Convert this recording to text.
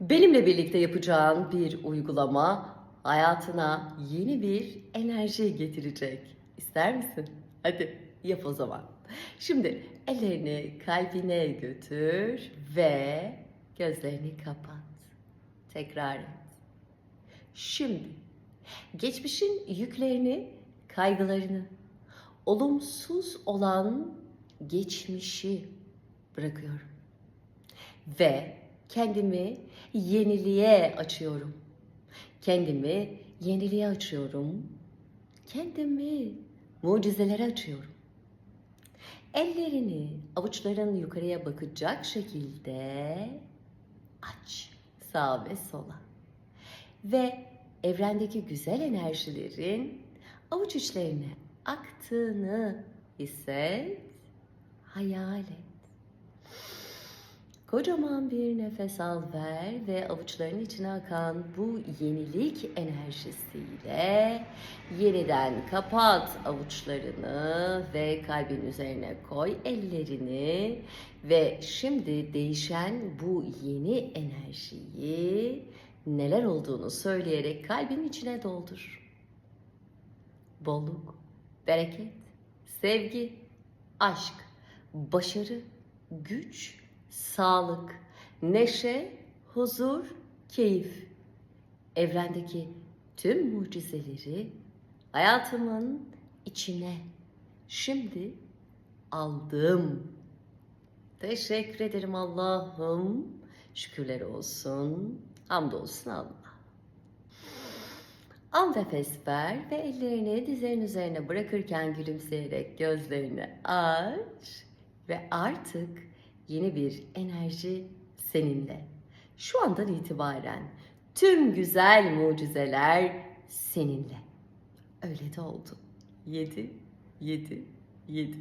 Benimle birlikte yapacağın bir uygulama hayatına yeni bir enerji getirecek. İster misin? Hadi yap o zaman. Şimdi ellerini kalbine götür ve gözlerini kapat. Tekrar et. Şimdi geçmişin yüklerini, kaygılarını, olumsuz olan geçmişi bırakıyorum. Ve kendimi yeniliğe açıyorum. Kendimi yeniliğe açıyorum. Kendimi mucizelere açıyorum. Ellerini avuçların yukarıya bakacak şekilde aç sağa ve sola. Ve evrendeki güzel enerjilerin avuç içlerine aktığını hisset, hayal et. Kocaman bir nefes al ver ve avuçların içine akan bu yenilik enerjisiyle yeniden kapat avuçlarını ve kalbin üzerine koy ellerini ve şimdi değişen bu yeni enerjiyi neler olduğunu söyleyerek kalbin içine doldur. Bolluk, bereket, sevgi, aşk, başarı, güç, sağlık, neşe, huzur, keyif. Evrendeki tüm mucizeleri hayatımın içine şimdi aldım. Teşekkür ederim Allah'ım. Şükürler olsun. Hamdolsun Allah. Al nefes ver ve ellerini dizlerin üzerine bırakırken gülümseyerek gözlerini aç ve artık yeni bir enerji seninle. Şu andan itibaren tüm güzel mucizeler seninle. Öyle de oldu. Yedi, yedi, yedi.